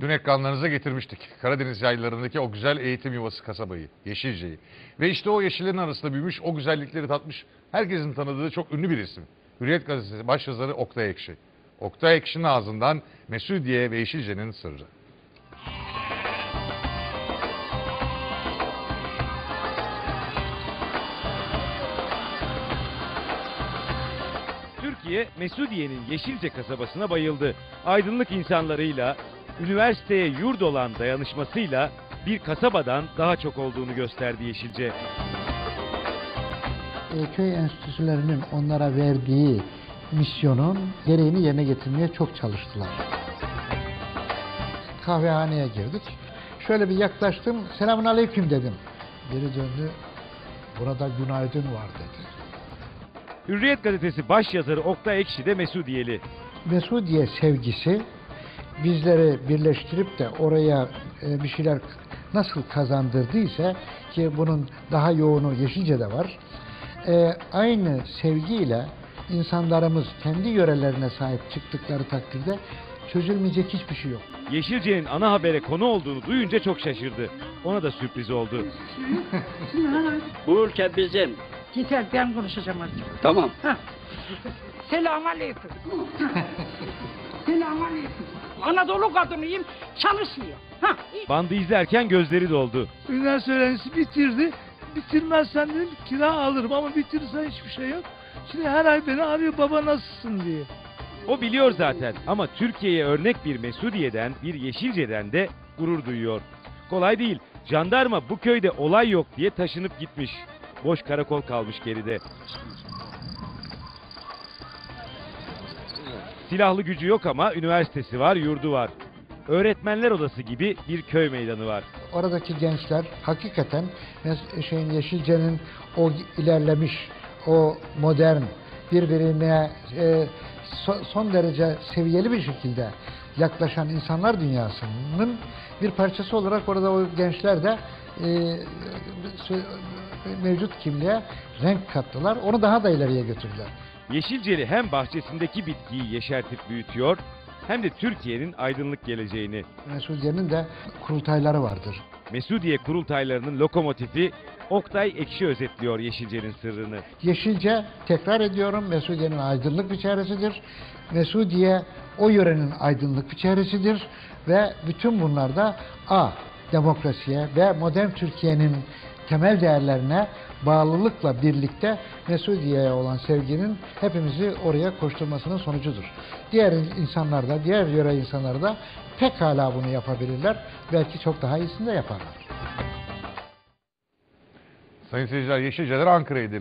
Dün ekranlarınıza getirmiştik. Karadeniz yaylalarındaki o güzel eğitim yuvası kasabayı, Yeşilce'yi. Ve işte o yeşillerin arasında büyümüş, o güzellikleri tatmış, herkesin tanıdığı çok ünlü bir isim. Hürriyet Gazetesi başyazarı Oktay Ekşi. Oktay Ekşi'nin ağzından Mesudiye ve Yeşilce'nin sırrı. Türkiye, Mesudiye'nin Yeşilce kasabasına bayıldı. Aydınlık insanlarıyla, üniversiteye yurt olan dayanışmasıyla bir kasabadan daha çok olduğunu gösterdi Yeşilce. e, köy enstitülerinin onlara verdiği misyonun gereğini yerine getirmeye çok çalıştılar. Kahvehaneye girdik. Şöyle bir yaklaştım. Selamun aleyküm dedim. Geri döndü. Burada günaydın var dedi. Hürriyet gazetesi başyazarı Oktay Ekşi de Mesudiyeli. Mesudiye sevgisi bizleri birleştirip de oraya e, bir şeyler nasıl kazandırdıysa ki bunun daha yoğunu Yeşilce'de var. E, aynı sevgiyle insanlarımız kendi yörelerine sahip çıktıkları takdirde çözülmeyecek hiçbir şey yok. Yeşilce'nin ana habere konu olduğunu duyunca çok şaşırdı. Ona da sürpriz oldu. Bu ülke bizim. Yeter ben konuşacağım artık. Tamam. Selamun aleyküm. Anadolu kadınıyım çalışmıyor. Ha, Bandı izlerken gözleri doldu. Üniversite öğrencisi bitirdi. Bitirmezsen dedim kira alırım ama bitirirsen hiçbir şey yok. Şimdi her ay beni arıyor baba nasılsın diye. O biliyor zaten ama Türkiye'ye örnek bir Mesudiye'den, bir Yeşilce'den de gurur duyuyor. Kolay değil. Jandarma bu köyde olay yok diye taşınıp gitmiş. Boş karakol kalmış geride. Silahlı gücü yok ama üniversitesi var, yurdu var. Öğretmenler odası gibi bir köy meydanı var. Oradaki gençler hakikaten şeyin Yeşilce'nin o ilerlemiş, o modern, birbirine e, so- son derece seviyeli bir şekilde yaklaşan insanlar dünyasının bir parçası olarak orada o gençler de e, mevcut kimliğe renk kattılar. Onu daha da ileriye götürdüler. Yeşilceli hem bahçesindeki bitkiyi yeşertip büyütüyor hem de Türkiye'nin aydınlık geleceğini. Mesudiye'nin de kurultayları vardır. Mesudiye kurultaylarının lokomotifi Oktay Ekşi özetliyor Yeşilce'nin sırrını. Yeşilce tekrar ediyorum Mesudiye'nin aydınlık bir çehresidir. Mesudiye o yörenin aydınlık bir çehresidir ve bütün bunlarda A. Demokrasiye ve modern Türkiye'nin temel değerlerine bağlılıkla birlikte Mesudiye'ye olan sevginin hepimizi oraya koşturmasının sonucudur. Diğer insanlar da, diğer yöre insanlar da pekala bunu yapabilirler. Belki çok daha iyisini de yaparlar. Sayın seyirciler Yeşilceler Ankara'ydı.